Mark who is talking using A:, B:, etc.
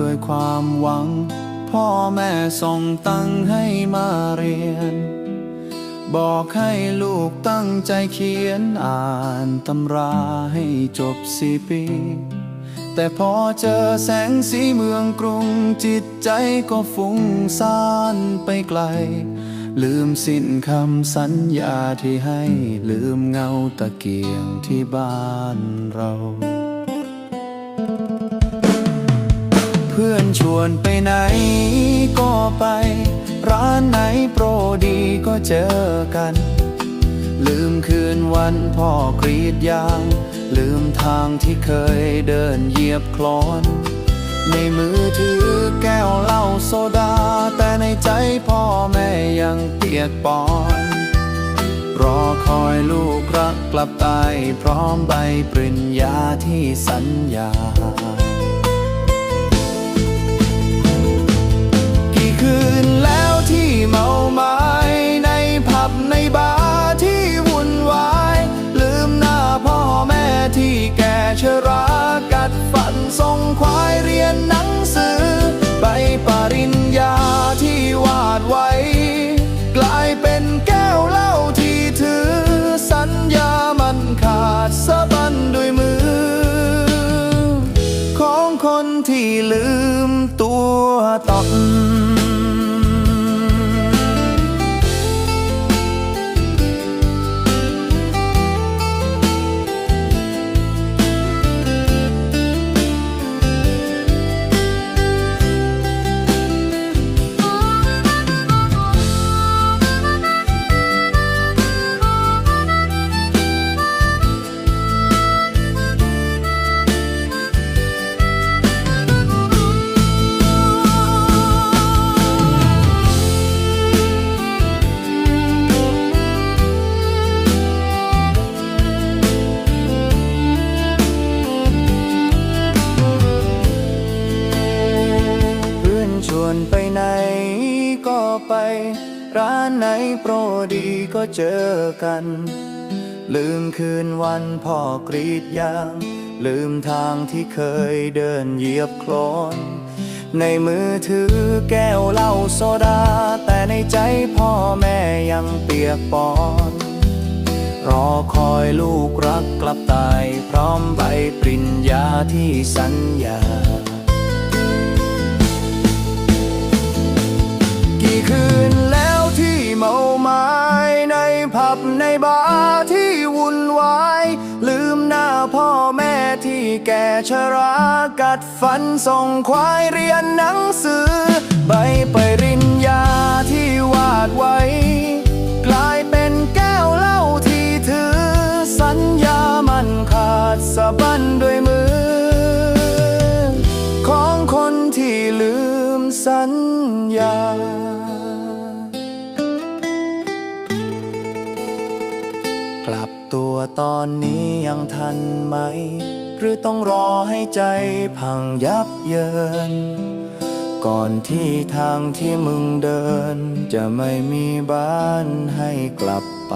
A: ด้วยความหวัง พ่อแม่ส่งตังให้มาเรียน บอกให้ลูกตั้งใจเขียนอ่านตำราให้จบสี่ปี แต่พอเจอแสงสีเมืองกรุงจิตใจก็ฟุ้งซ่านไปไกล ลืมสิ้นคำสัญญาที่ให้ลืมเงาตะเกียงที่บ้านเรา เพื่อนชวนไปไหนก็ไป ร้านไหนโปรดีก็เจอกัน ลืมคืนวันพ่อกรีดยาง ลืมทางที่เคยเดินเหยียบคลอน ในมือถือแก้วเหล้าโซดา แต่ในใจพ่อแม่ยังเปียกปอนรอคอยลูกรักกลับตายพร้อมใบปริญญาที่สัญญา ที่ลืมตัวตน วนไปไหนก็ไป ร้านไหนโปรดีก็เจอกัน ลืมคืนวันพ่อกรีดยาง ลืมทางที่เคยเดินเหยียบโคลน ในมือถือแก้วเหล้าโซดา แต่ในใจพ่อแม่ยังเปียกปอนรอคอยลูกรักกลับตาย พร้อมใบปริญญาที่สัญญา ที่แก่ชรากัดฟันส่งควายเรียนหนังสือ ใบปริญญาที่วาดไว้ กลายเป็นแก้วเหล้าที่ถือ สัญญามันขาดสะบั้นด้วยมือ ของคนที่ลืมสัญญากลับตัวตอนนี้ยังทันไหม หรือต้องรอให้ใจพังยับเยิน ก่อนที่ทางที่มึงเดิน จะไม่มีบ้านให้กลับไป